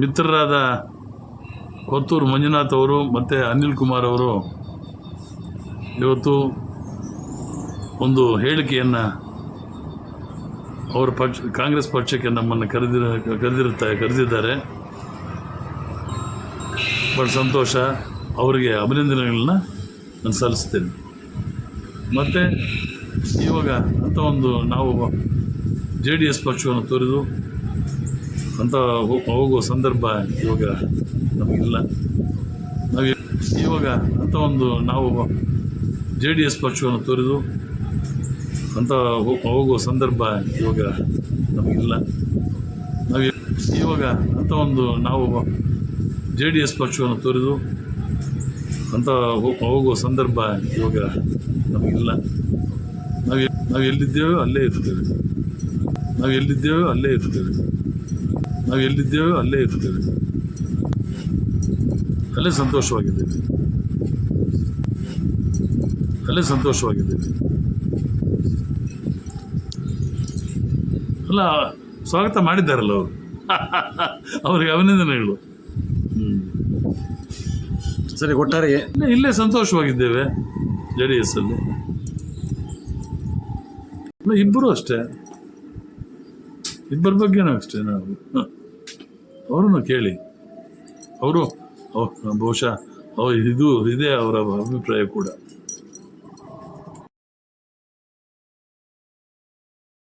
ಮಿತ್ರರಾದ ಕೊತ್ತೂರು ಮಂಜುನಾಥ್ ಅವರು ಮತ್ತು ಅನಿಲ್ ಕುಮಾರ್ ಅವರು ಇವತ್ತು ಒಂದು ಹೇಳಿಕೆಯನ್ನು ಅವರ ಪಕ್ಷ, ಕಾಂಗ್ರೆಸ್ ಪಕ್ಷಕ್ಕೆ ನಮ್ಮನ್ನು ಕರೆದಿರ, ಕರೆದಿರುತ್ತಾ, ಕರೆದಿದ್ದಾರೆ. ಬಹಳ ಸಂತೋಷ. ಅವರಿಗೆ ಅಭಿನಂದನೆಗಳನ್ನ ನಾನು ಸಲ್ಲಿಸ್ತೇನೆ ಮತ್ತು ಇವಾಗ ಅಂತ ಒಂದು ನಾವು ಜೆ ಡಿ ಎಸ್ ಪಕ್ಷವನ್ನು ತೊರೆದು ಅಂತ ಹೋಗುವ ಸಂದರ್ಭ ಇವಾಗ ನಮಗಿಲ್ಲ. ನಾವು ಇವಾಗ ಅಂತ ಒಂದು ನಾವು ಜೆ ಡಿ ಎಸ್ ಪಕ್ಷವನ್ನು ತೊರೆದು ಹೋ- ಹೋಗುವ ಸಂದರ್ಭ ಇವಾಗ ನಮಗಿಲ್ಲ. ನಾವು ಇವಾಗ ಅಂತ ಒಂದು ನಾವು ಜೆ ಡಿ ಎಸ್ ಪಕ್ಷವನ್ನು ತೊರೆದು ಹೋ- ಹೋಗುವ ಸಂದರ್ಭ ಇವಾಗ ನಮಗಿಲ್ಲ. ನಾವು ನಾವು ಎಲ್ಲಿದ್ದೇವೋ ಅಲ್ಲೇ ಇರ್ತೇವೆ. ನಾವು ಎಲ್ಲಿದ್ದೇವೋ ಅಲ್ಲೇ ಇರ್ತೇವೆ. ನಾವು ಎಲ್ಲಿದ್ದೇವೋ ಅಲ್ಲೇ ಇರ್ತೇವೆ. ಅಲ್ಲೇ ಸಂತೋಷವಾಗಿದ್ದೇವೆ. ಅಲ್ಲೇ ಸಂತೋಷವಾಗಿದ್ದೇವೆ. ಅಲ್ಲ ಸ್ವಾಗತ ಮಾಡಿದ್ದಾರಲ್ಲ ಅವರು? ಅವರಿಗೆ ಅಭಿನಂದನೆಗಳು ಹೇಳು. ಸರಿ ಒಟ್ಟಾರೆ ಇಲ್ಲೇ ಸಂತೋಷವಾಗಿದ್ದೇವೆ ಜೆ ಡಿ ಎಸ್ ಅಲ್ಲಿ. ಇಬ್ಬರು ಅಷ್ಟೇ. ಇಬ್ಬರ ಬಗ್ಗೆನೂ ಅಷ್ಟೇ ನಾವು. ಅವರನ್ನು ಕೇಳಿ. ಅವರು ಬಹುಶಃ ಇದು ಇದೇ ಅವರ ಅಭಿಪ್ರಾಯ ಕೂಡ.